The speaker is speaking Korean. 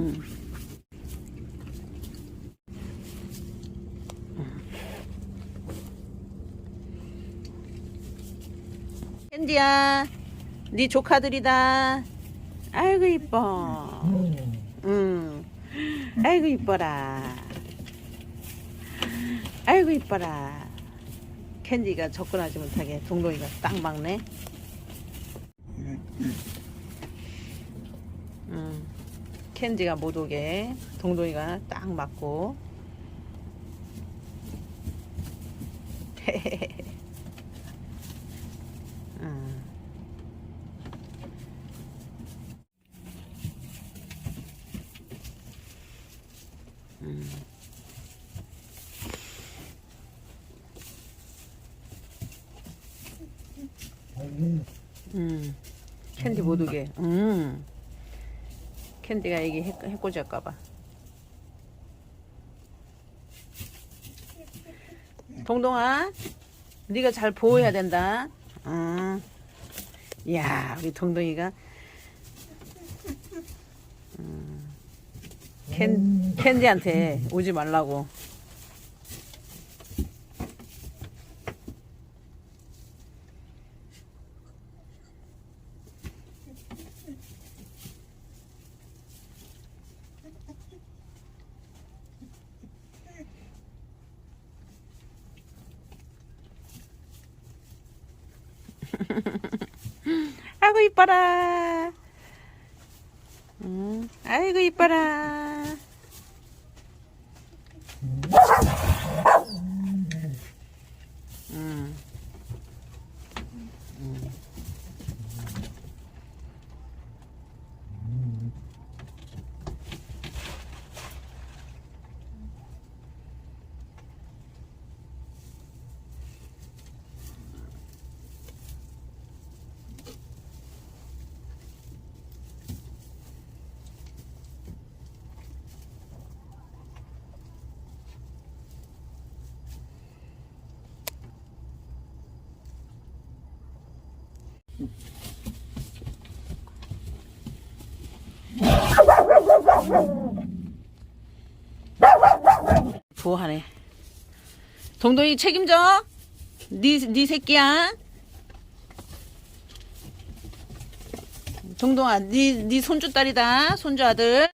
음. 캔디야, 네 조카들이다. 아이고 이뻐. 응. 아이고 이뻐라. 아이고 이뻐라. 캔디가 접근하지 못하게 동동이가 딱 막네. 음. 캔디가 못 오게 동동이가 딱 맞고. 음. 음. 음. 캔디 못 오게. 음. 캔디가 이게 해, 해코지할까봐. 동동아, 네가 잘 보호해야 된다. 음. 야, 우리 동동이가 음. 캔 캔디한테 오지 말라고. 아이고 이뻐라. 음, 아이고 이뻐라. 부하네. 동동이 책임져. 네, 네 새끼야. 동동아, 네, 네 손주 딸이다. 손주 아들.